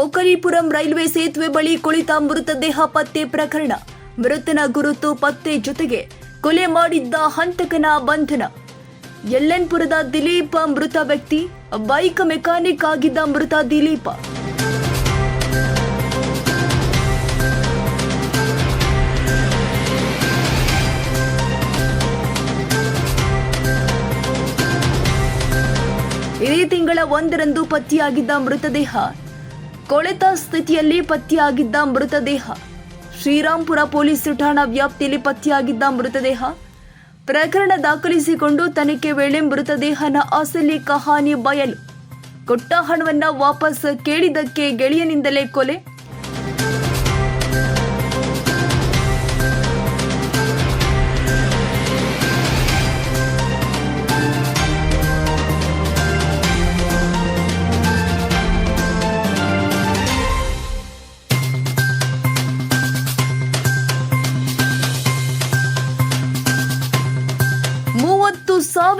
ಓಕಲಿಪುರಂ railway ಸೇತುವೆ ಬಳಿ ಕುಳಿತ ಮೃತದೇಹ ಪತ್ತೆ ಪ್ರಕರಣ. ಮೃತನ ಗುರುತು ಪತ್ತೆ ಜೊತೆಗೆ ಕೊಲೆ ಮಾಡಿದ್ದ ಹಂತಕನ ಬಂಧನ. ಯಲ್ಲನ್ಪುರದ ದಿಲೀಪ ಮೃತ ವ್ಯಕ್ತಿ, ಬೈಕ್ ಮೆಕ್ಯಾನಿಕ್ ಆಗಿದ್ದ ಮೃತ ದಿಲೀಪ. ಇದೇ ತಿಂಗಳ ಒಂದರಂದು ಪತ್ತೆಯಾಗಿದ್ದ ಮೃತದೇಹ ಕೊಳೆತ ಸ್ಥಿತಿಯಲ್ಲಿ ಪತ್ತೆಯಾಗಿದ್ದ ಮೃತದೇಹ. ಶ್ರೀರಾಂಪುರ ಪೊಲೀಸ್ ಠಾಣಾ ವ್ಯಾಪ್ತಿಯಲ್ಲಿ ಪತ್ತೆಯಾಗಿದ್ದ ಮೃತದೇಹ. ಪ್ರಕರಣ ದಾಖಲಿಸಿಕೊಂಡು ತನಿಖೆ ವೇಳೆ ಮೃತದೇಹನ ಅಸಲಿ ಕಹಾನಿ ಬಯಲು. ಕೊಟ್ಟ ಹಣವನ್ನ ವಾಪಸ್ ಕೇಳಿದ್ದಕ್ಕೆ ಗೆಳೆಯನಿಂದಲೇ ಕೊಲೆ.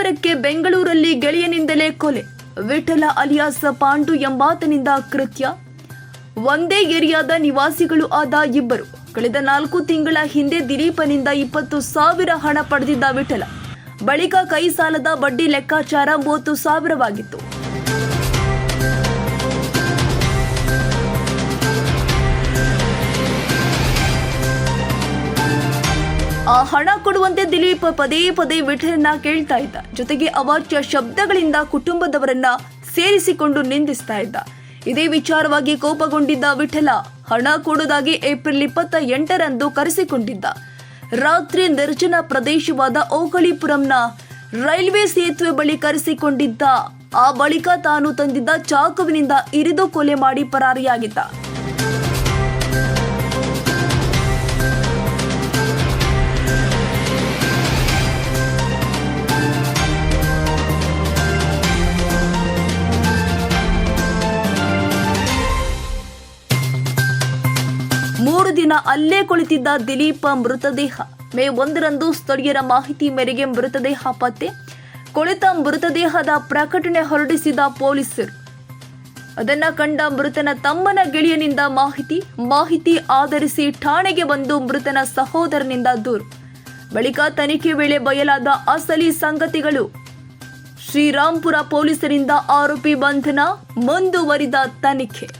ಸಾವಿರಕ್ಕೆ ಬೆಂಗಳೂರಲ್ಲಿ ಗೆಳೆಯನಿಂದಲೇ ಕೊಲೆ. ವಿಠಲ ಅಲಿಯಾಸ್ ಪಾಂಡು ಎಂಬಾತನಿಂದ ಕೃತ್ಯ. ಒಂದೇ ಏರಿಯಾದ ನಿವಾಸಿಗಳು ಆದ ಇಬ್ಬರು. ಕಳೆದ ನಾಲ್ಕು ತಿಂಗಳ ಹಿಂದೆ ದಿಲೀಪನಿಂದ ಇಪ್ಪತ್ತು ಸಾವಿರ ಹಣ ಪಡೆದಿದ್ದ ವಿಠಲ. ಬಳಿಕ ಕೈ ಸಾಲದ ಬಡ್ಡಿ ಲೆಕ್ಕಾಚಾರ ಮೂವತ್ತು ಸಾವಿರವಾಗಿತ್ತು. ಹಣ ಕೊಡುವಂತೆ ದಿಲೀಪ್ ಪದೇ ಪದೇ ವಿಠಲನ್ನ ಕೇಳ್ತಾ ಇದ್ದ. ಜೊತೆಗೆ ಅವಾಚ್ಯ ಶಬ್ದಗಳಿಂದ ಕುಟುಂಬದವರನ್ನ ಸೇರಿಸಿಕೊಂಡು ನಿಂದಿಸ್ತಾ ಇದ್ದ. ಇದೇ ವಿಚಾರವಾಗಿ ಕೋಪಗೊಂಡಿದ್ದ ವಿಠಲ ಹಣ ಕೊಡೋದಾಗಿ ಏಪ್ರಿಲ್ ಇಪ್ಪತ್ತ ಎಂಟರಂದು ಕರೆಸಿಕೊಂಡಿದ್ದ. ರಾತ್ರಿ ನಿರ್ಜನ ಪ್ರದೇಶವಾದ ಓಕಳಿಪುರಂನ ರೈಲ್ವೆ ಸೇತುವೆ ಬಳಿ ಕರೆಸಿಕೊಂಡಿದ್ದ. ಆ ಬಳಿಕ ತಾನು ತಂದಿದ್ದ ಚಾಕುವಿನಿಂದ ಇರಿದು ಕೊಲೆ ಮಾಡಿ ಪರಾರಿಯಾಗಿದ್ದ. ಅಲ್ಲೇ ಕುಳಿತಿದ್ದ ದಿಲೀಪ್ ಮೃತದೇಹ. ಮೇ ಒಂದರಂದು ಸ್ಥಳೀಯರ ಮಾಹಿತಿ ಮೇರೆಗೆ ಮೃತದೇಹ ಪತ್ತೆ. ಕುಳಿತ ಮೃತದೇಹದ ಪ್ರಕಟಣೆ ಹೊರಡಿಸಿದ ಪೊಲೀಸರು. ಅದನ್ನ ಕಂಡ ಮೃತನ ತಮ್ಮನ ಗೆಳೆಯನಿಂದ ಮಾಹಿತಿ. ಮಾಹಿತಿ ಆಧರಿಸಿ ಠಾಣೆಗೆ ಬಂದು ಮೃತನ ಸಹೋದರನಿಂದ ದೂರು. ಬಳಿಕ ತನಿಖೆ ವೇಳೆ ಬಯಲಾದ ಅಸಲಿ ಸಂಗತಿಗಳು. ಶ್ರೀರಾಂಪುರ ಪೊಲೀಸರಿಂದ ಆರೋಪಿ ಬಂಧನ ಮುಂದುವರಿದ ತನಿಖೆ.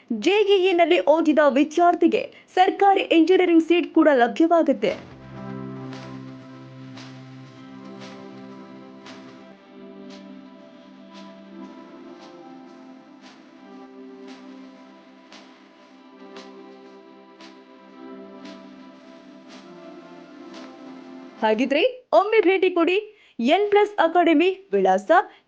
ಜೆಇಇನಲ್ಲಿ ಓದಿದ ವಿದ್ಯಾರ್ಥಿಗೆ ಸರ್ಕಾರಿ ಇಂಜಿನಿಯರಿಂಗ್ ಸೀಟ್ ಕೂಡ ಲಭ್ಯವಾಗುತ್ತೆ. ಹಾಗಿದ್ರೆ ಒಮ್ಮೆ ಭೇಟಿ ಕೊಡಿ ಎನ್ ಪ್ಲಸ್ ಅಕಾಡೆಮಿ ವಿಳಾಸ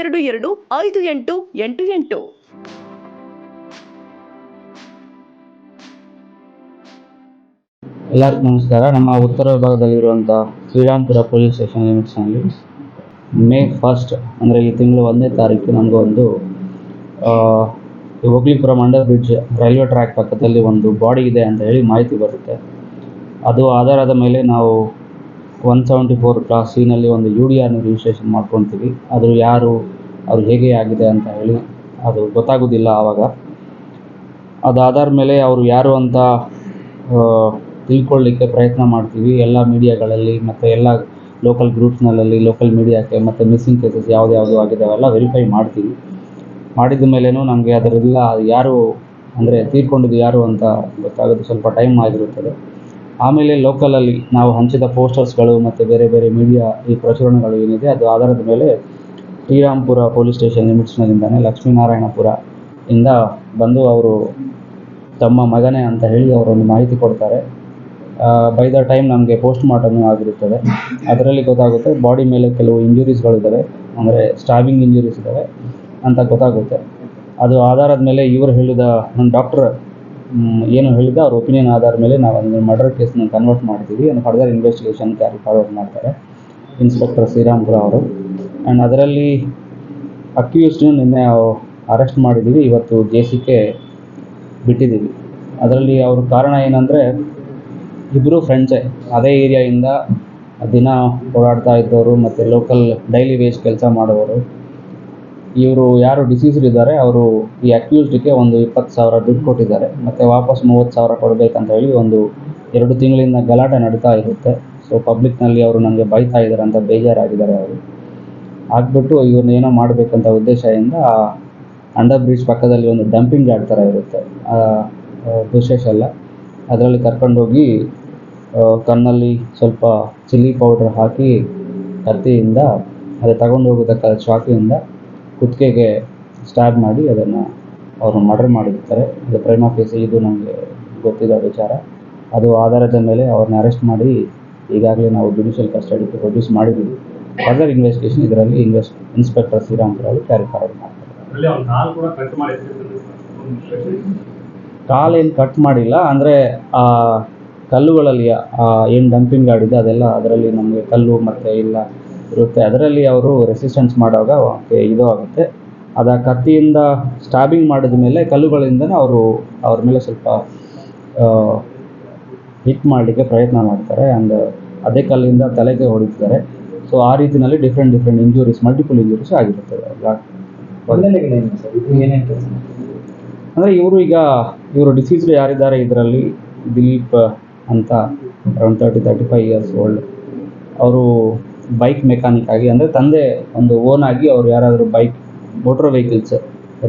ಎರಡು ಎರಡು ಐದು ಎಂಟು ಎಂಟು ಎಂಟು. ಎಲ್ಲರಿಗೂ ನಮಸ್ಕಾರ. ನಮ್ಮ ಉತ್ತರ ವಿಭಾಗದಲ್ಲಿರುವಂಥ ಶ್ರೀರಾಮ್ಪುರ ಪೊಲೀಸ್ ಸ್ಟೇಷನ್ ಲಿಮಿಟ್ಸ್ನಲ್ಲಿ ಮೇ ಫಸ್ಟ್ ಅಂದರೆ ಈ ತಿಂಗಳು ಒಂದನೇ ತಾರೀಕು ನಮಗೊಂದು ಒಂದು Hoglipura under bridge railway track ಪಕ್ಕದಲ್ಲಿ ಒಂದು ಬಾಡಿ ಇದೆ ಅಂತ ಹೇಳಿ ಮಾಹಿತಿ ಬರುತ್ತೆ. ಅದು ಆಧಾರದ ಮೇಲೆ ನಾವು ಒನ್ ಸೆವೆಂಟಿ ಫೋರ್ ಕ್ಲಾಸ್ ಸಿನಲ್ಲಿ ಒಂದು ಯು ಡಿ ಆರ್ನ ರಿಜಿಸ್ಟ್ರೇಷನ್ ಮಾಡ್ಕೊತೀವಿ. ಅದು ಯಾರು, ಅವ್ರು ಹೇಗೆ ಆಗಿದೆ ಅಂತ ಹೇಳಿ ಅದು ಗೊತ್ತಾಗೋದಿಲ್ಲ ಆವಾಗ. ಅದಾದಾದ ಮೇಲೆ ಅವರು ಯಾರು ಅಂತ ತಿಳ್ಕೊಳ್ಳಿಕ್ಕೆ ಪ್ರಯತ್ನ ಮಾಡ್ತೀವಿ. ಎಲ್ಲ ಮೀಡಿಯಾಗಳಲ್ಲಿ ಮತ್ತು ಎಲ್ಲ ಲೋಕಲ್ ಗ್ರೂಪ್ಸ್ನಲ್ಲಿ ಲೋಕಲ್ ಮೀಡಿಯಾಕ್ಕೆ ಮತ್ತು ಮಿಸ್ಸಿಂಗ್ ಕೇಸಸ್ ಯಾವ್ದು ಯಾವುದು ವೆರಿಫೈ ಮಾಡ್ತೀವಿ. ಮಾಡಿದ ಮೇಲೇನೂ ನಮಗೆ ಅದರೆಲ್ಲ ಯಾರು ಅಂದರೆ ತೀರ್ಕೊಂಡಿದ್ದು ಯಾರು ಅಂತ ಗೊತ್ತಾಗೋದು ಸ್ವಲ್ಪ ಟೈಮ್ ಆಗಿರುತ್ತದೆ. ಆಮೇಲೆ ಲೋಕಲಲ್ಲಿ ನಾವು ಹಂಚಿದ ಪೋಸ್ಟರ್ಸ್ಗಳು ಮತ್ತು ಬೇರೆ ಬೇರೆ ಮೀಡಿಯಾ ಈ ಪ್ರಚುರಣೆಗಳು ಏನಿದೆ, ಅದು ಆಧಾರದ ಮೇಲೆ ಶ್ರೀರಾಮ್ಪುರ ಪೊಲೀಸ್ ಸ್ಟೇಷನ್ ಲಿಮಿಟ್ಸ್ನಲ್ಲಿಂದಾನೆ ಲಕ್ಷ್ಮೀನಾರಾಯಣಪುರ ಇಂದ ಬಂದು ಅವರು ತಮ್ಮ ಮಗನೇ ಅಂತ ಹೇಳಿ ಅವರೊಂದು ಮಾಹಿತಿ ಕೊಡ್ತಾರೆ. ಬೈ ದ ಟೈಮ್ ನಮಗೆ ಪೋಸ್ಟ್ ಮಾರ್ಟಮ್ ಆಗಿರುತ್ತದೆ. ಅದರಲ್ಲಿ ಗೊತ್ತಾಗುತ್ತೆ ಬಾಡಿ ಮೇಲೆ ಕೆಲವು ಇಂಜುರೀಸ್ಗಳಿದ್ದಾವೆ ಅಂದರೆ ಸ್ಟಾಬಿಂಗ್ ಇಂಜುರೀಸ್ ಇದ್ದಾವೆ ಅಂತ ಗೊತ್ತಾಗುತ್ತೆ. ಅದು ಆಧಾರದ ಮೇಲೆ ಇವರು ಹೇಳಿದ ಡಾಕ್ಟ್ರ್ ಏನು ಹೇಳಿದ ಅವ್ರ ಒಪಿನಿಯನ್ ಆಧಾರ ಮೇಲೆ ನಾವು ಅದನ್ನು ಮರ್ಡರ್ ಕೇಸ್ನ ಕನ್ವರ್ಟ್ ಮಾಡ್ತೀವಿ. And further investigation carry forward ಮಾಡ್ತಾರೆ ಇನ್ಸ್ಪೆಕ್ಟರ್ ಶ್ರೀರಾಮ್ಪುರ ಅವರು. ಆ್ಯಂಡ್ ಅದರಲ್ಲಿ ಅಕ್ಯೂಸ್ಡ್ನ ನಿನ್ನೆ ಅರೆಸ್ಟ್ ಮಾಡಿದ್ದೀವಿ ಇವತ್ತು ಜೆ ಸಿ ಕೆ ಬಿಟ್ಟಿದ್ದೀವಿ ಅದರಲ್ಲಿ ಅವ್ರ ಕಾರಣ ಏನಂದರೆ ಇಬ್ಬರು ಫ್ರೆಂಡ್ಸೇ ಅದೇ ಏರಿಯಾಯಿಂದ ದಿನ ಓಡಾಡ್ತಾ ಇದ್ದವರು, ಮತ್ತು ಲೋಕಲ್ ಡೈಲಿ ವೇಜ್ ಕೆಲಸ ಮಾಡೋರು ಇವರು ಯಾರು ಡಿಸೀಸ್ಡ್ ಇದ್ದಾರೆ, ಅವರು ಈ ಅಕ್ಯೂಸ್ಡ್ಗೆ ಒಂದು ಇಪ್ಪತ್ತು ಸಾವಿರ ದುಡ್ಡು ಕೊಟ್ಟಿದ್ದಾರೆ. ಮತ್ತು ವಾಪಸ್ ಮೂವತ್ತು ಸಾವಿರ ಕೊಡಬೇಕಂತ ಹೇಳಿ ಒಂದು ಎರಡು ತಿಂಗಳಿಂದ ಗಲಾಟೆ ನಡೀತಾ ಇರುತ್ತೆ. ಸೊ ಪಬ್ಲಿಕ್ನಲ್ಲಿ ಅವರು ನನಗೆ ಬೈತಾ ಇದ್ದಾರೆ ಅಂತ ಬೇಜಾರಾಗಿದ್ದಾರೆ ಅವರು. ಆಗ್ಬಿಟ್ಟು ಇವ್ರನ್ನ ಏನೋ ಮಾಡಬೇಕಂತ ಉದ್ದೇಶದಿಂದ ಅಂಡರ್ ಬ್ರಿಡ್ಜ್ ಪಕ್ಕದಲ್ಲಿ ಒಂದು ಡಂಪಿಂಗ್ ಯಾರ್ಡ್ ಥರ ಇರುತ್ತೆ. ವಿಶೇಷ ಅಲ್ಲ. ಅದರಲ್ಲಿ ಕರ್ಕೊಂಡೋಗಿ ಕಣ್ಣಲ್ಲಿ ಸ್ವಲ್ಪ ಚಿಲ್ಲಿ ಪೌಡ್ರ್ ಹಾಕಿ, ಕತ್ತಿಯಿಂದ, ಅದೇ ತಗೊಂಡು ಹೋಗೋದಕ್ಕೆ ಚಾಕಿಯಿಂದ ಕುತ್ತಿಗೆಗೆ ಸ್ಟ್ಯಾಬ್ ಮಾಡಿ ಅದನ್ನು ಅವರು ಮರ್ಡರ್ ಮಾಡಿರ್ತಾರೆ. ಅದು ಪ್ರೈಮ ಫೇಸಿ ಇದು ನಮಗೆ ಗೊತ್ತಿರೋ ವಿಚಾರ. ಅದು ಆಧಾರದ ಮೇಲೆ ಅವ್ರನ್ನ ಅರೆಸ್ಟ್ ಮಾಡಿ ಈಗಾಗಲೇ ನಾವು ಜುಡಿಷಿಯಲ್ ಕಸ್ಟಡಿಗೆ ಪ್ರೊಡ್ಯೂಸ್ ಮಾಡಿದ್ದೀವಿ. ಫರ್ದರ್ ಇನ್ವೆಸ್ಟಿಗೇಷನ್ ಇದರಲ್ಲಿ ಇನ್ವೆಸ್ಟ್ ಇನ್ಸ್ಪೆಕ್ಟರ್ ಅವರು ಕ್ಯಾರಿ ಫಾರ್ವರ್ಡ್ ಮಾಡ್ತಾರೆ. ಕಾಲೇನು ಕಟ್ ಮಾಡಿಲ್ಲ ಅಂದರೆ ಆ ಕಲ್ಲುಗಳಲ್ಲಿ ಏನು ಡಂಪಿಂಗ್ ಗಾರ್ಡ್ ಇದೆ ಅದೆಲ್ಲ ಅದರಲ್ಲಿ ನಮಗೆ ಕಲ್ಲು ಮತ್ತು ಇಲ್ಲ ಇರುತ್ತೆ. ಅದರಲ್ಲಿ ಅವರು ರೆಸಿಸ್ಟೆನ್ಸ್ ಮಾಡುವಾಗ ಇದು ಆಗುತ್ತೆ. ಅದು ಕತ್ತಿಯಿಂದ ಸ್ಟಾಬಿಂಗ್ ಮಾಡಿದ ಮೇಲೆ ಕಲ್ಲುಗಳಿಂದನೇ ಅವರು ಅವ್ರ ಮೇಲೆ ಸ್ವಲ್ಪ ಹಿಟ್ ಮಾಡಲಿಕ್ಕೆ ಪ್ರಯತ್ನ ಮಾಡ್ತಾರೆ. ಆ್ಯಂಡ್ ಅದೇ ಕಲ್ಲಿಂದ ತಲೆಗೆ ಹೊಡಿತಾರೆ ಸೊ ಆ ರೀತಿಯಲ್ಲಿ different different injuries multiple injuries ಆಗಿರುತ್ತದೆ ಅಂದರೆ ಇವರು ಈಗ, ಇವರು ಡಿಸೀಸ್ಡ್ ಯಾರಿದ್ದಾರೆ ಇದರಲ್ಲಿ? ದಿಲೀಪ್ ಅಂತ around thirty thirty five years old ಅವರು ಬೈಕ್ ಮೆಕ್ಯಾನಿಕ್ ಆಗಿ ಅಂದರೆ ತಂದೆ ಒಂದು ಓನ್ ಆಗಿ ಅವ್ರು ಯಾರಾದರೂ ಬೈಕ್ ಮೋಟ್ರ್ ವೆಹಿಕಲ್ಸ್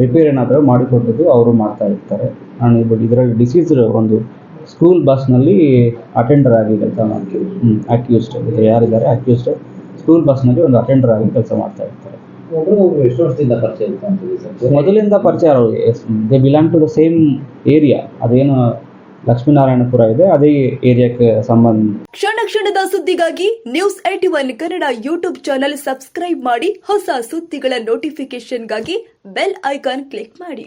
ರಿಪೇರ್ ಏನಾದರೂ ಮಾಡಿಕೊಟ್ಟಿದ್ದು ಅವರು ಮಾಡ್ತಾ ಇರ್ತಾರೆ. ನಾನು ಬಟ್ ಇದರಲ್ಲಿ ಡಿಸೀಸ್ಡ್ ಒಂದು ಸ್ಕೂಲ್ ಬಸ್ನಲ್ಲಿ ಅಟೆಂಡರ್ ಆಗಿ ಕೆಲಸ ಮಾಡ್ತೀವಿ ಅಕ್ಯೂಸ್ಡ್ ಯಾರಿದ್ದಾರೆ ಅಕ್ಯೂಸ್ಡ್ ಸ್ಕೂಲ್ ಬಸ್ನಲ್ಲಿ ಒಂದು ಅಟೆಂಡರ್ ಆಗಿ ಕೆಲಸ ಮಾಡ್ತಾ ಇರ್ತಾರೆ. ಮೊದಲಿಂದ ಪರಿಚಯ ಅವ್ರಿಗೆ they belong to the same area ಅದೇನು ಲಕ್ಷ್ಮೀನಾರಾಯಣಪುರ ಇದೆ. ಅದೇ ಏರಿಯಾಕ್ಕೆ ಸಂಬಂಧ ಕ್ಷಣ ಕ್ಷಣದ ಸುದ್ದಿಗಾಗಿ news A T one Kannada YouTube channel subscribe ಮಾಡಿ ಹೊಸ ಸುದ್ದಿಗಳ ನೋಟಿಫಿಕೇಶನ್ಗಾಗಿ ಬೆಲ್ ಐಕಾನ್ ಕ್ಲಿಕ್ ಮಾಡಿ.